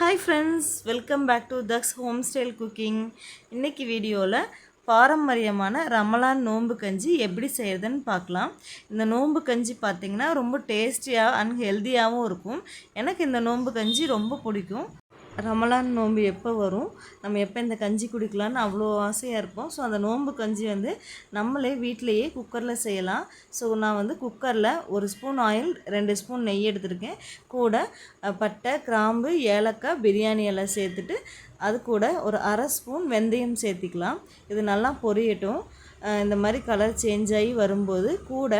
Hi friends welcome back to thugs home style cooking இன்றைக்கி வீடியோவில் பாரம்பரியமான ரமலான் நோன்பு கஞ்சி எப்படி செய்கிறதுன்னு பார்க்கலாம். இந்த நோன்பு கஞ்சி பார்த்திங்கன்னா ரொம்ப டேஸ்டியாக அண்ட் ஹெல்த்தியாகவும் இருக்கும். எனக்கு இந்த நோன்பு கஞ்சி ரொம்ப பிடிக்கும். ரமலான் நோன்பு எப்போ வரும்? நம்ம எப்போ இந்த கஞ்சி குடிக்கலான்னு அவ்வளோ ஆசையாக இருப்போம். ஸோ அந்த நோன்பு கஞ்சி வந்து நம்மளே வீட்டிலையே குக்கரில் செய்யலாம். ஸோ நான் வந்து குக்கரில் ஒரு ஸ்பூன் ஆயில் ரெண்டு ஸ்பூன் நெய் எடுத்திருக்கேன். கூட பட்டை கிராம்பு ஏலக்காய் பிரியாணி எல்லாம் சேர்த்துட்டு அது கூட ஒரு அரை ஸ்பூன் வெந்தயம் சேர்த்திக்கலாம். இது நல்லா பொரியட்டும். இந்த மாதிரி கலர் சேஞ்ச் ஆகி வரும்போது கூட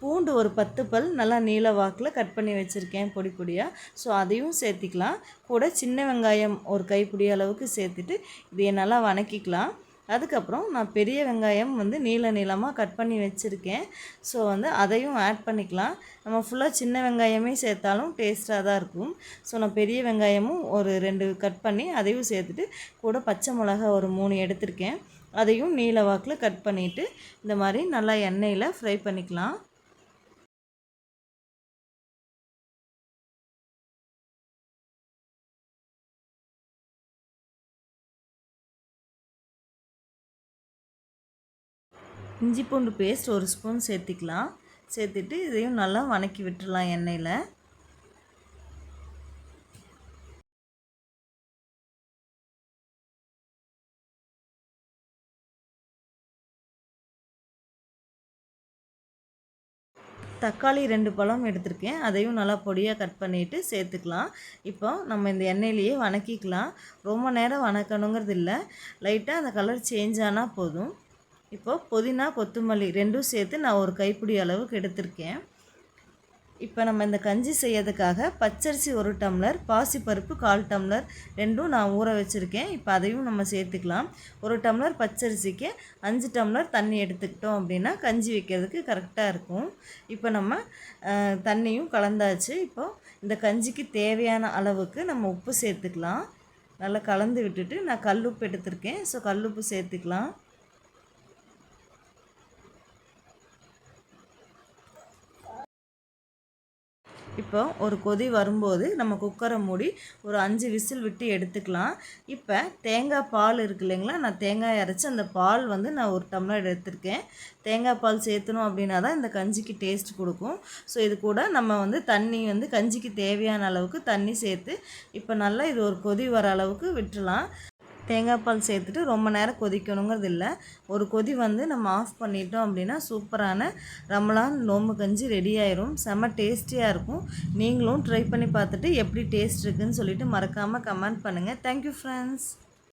பூண்டு ஒரு பத்து பல் நல்லா நீல வாக்கில் கட் பண்ணி வச்சுருக்கேன் பொடி பொடியாக ஸோ அதையும் சேர்த்திக்கலாம். கூட சின்ன வெங்காயம் ஒரு கைப்பிடி அளவுக்கு சேர்த்துட்டு இதை நல்லா வணக்கிக்கலாம். அதுக்கப்புறம் நான் பெரிய வெங்காயம் வந்து நீள நீளமாக கட் பண்ணி வச்சுருக்கேன். ஸோ வந்து அதையும் ஆட் பண்ணிக்கலாம். நம்ம ஃபுல்லாக சின்ன வெங்காயமே சேர்த்தாலும் டேஸ்ட்டாக தான் இருக்கும். ஸோ நான் பெரிய வெங்காயமும் ஒரு ரெண்டு கட் பண்ணி அதையும் சேர்த்துட்டு கூட பச்சை மிளகா ஒரு மூணு எடுத்திருக்கேன். அதையும் நீல வாக்கில் கட் பண்ணிவிட்டு இந்த மாதிரி நல்லா எண்ணெயில் ஃப்ரை பண்ணிக்கலாம். இஞ்சி பூண்டு பேஸ்ட் ஒரு ஸ்பூன் சேர்த்திக்கலாம். சேர்த்துட்டு இதையும் நல்லா வணக்கி விட்டுடலாம் எண்ணெயில். தக்காளி ரெண்டு பழம் எடுத்திருக்கேன். அதையும் நல்லா பொடியாக கட் பண்ணிவிட்டு சேர்த்துக்கலாம். இப்போ நம்ம இந்த எண்ணெயிலேயே வணக்கிக்கலாம். ரொம்ப நேரம் வணக்கணுங்கிறது இல்லை. லைட்டாக அந்த கலர் சேஞ்ச் ஆனால் போதும். இப்போது புதினா கொத்தமல்லி ரெண்டும் சேர்த்து நான் ஒரு கைப்பிடி அளவுக்கு எடுத்திருக்கேன். இப்போ நம்ம இந்த கஞ்சி செய்யறதுக்காக பச்சரிசி ஒரு டம்ளர் பாசிப்பருப்பு கால் டம்ளர் ரெண்டும் நான் ஊற வச்சுருக்கேன். இப்போ அதையும் நம்ம சேர்த்துக்கலாம். ஒரு டம்ளர் பச்சரிசிக்கு அஞ்சு டம்ளர் தண்ணி எடுத்துக்கிட்டோம் அப்படின்னா கஞ்சி வைக்கிறதுக்கு கரெக்டாக இருக்கும். இப்போ நம்ம தண்ணியும் கலந்தாச்சு. இப்போ இந்த கஞ்சிக்கு தேவையான அளவுக்கு நம்ம உப்பு சேர்த்துக்கலாம். நல்லா கலந்து விட்டுட்டு நான் கல்லுப்பு எடுத்திருக்கேன். ஸோ கல்லுப்பு சேர்த்துக்கலாம். இப்போ ஒரு கொதி வரும்போது நம்ம குக்கரை மூடி ஒரு அஞ்சு விசில் விட்டு எடுத்துக்கலாம். இப்போ தேங்காய் பால் இருக்கு இல்லைங்களா? நான் தேங்காய் அரைச்சி அந்த பால் வந்து நான் ஒரு டம்ளர் எடுத்திருக்கேன். தேங்காய் பால் சேர்த்தணும் அப்படின்னா தான் இந்த கஞ்சிக்கு டேஸ்ட் கொடுக்கும். ஸோ இது கூட நம்ம வந்து தண்ணி வந்து கஞ்சிக்கு தேவையான அளவுக்கு தண்ணி சேர்த்து இப்போ நல்லா இது ஒரு கொதி வர அளவுக்கு விட்டுலாம் தேங்காய் பால் சேர்த்துட்டு ரொம்ப நேரம் கொதிக்கணுங்கிறது இல்லை ஒரு கொதி வந்து நம்ம ஆஃப் பண்ணிட்டோம் அப்படின்னா சூப்பரான ரமலான் நோம்பு கஞ்சி ரெடி ஆயிரும். செம்ம டேஸ்டியாக இருக்கும். நீங்களும் ட்ரை பண்ணி பார்த்துட்டு எப்படி டேஸ்ட் இருக்குதுன்னு சொல்லிவிட்டு மறக்காமல் கமெண்ட் பண்ணுங்கள் தேங்க்யூ ஃப்ரெண்ட்ஸ்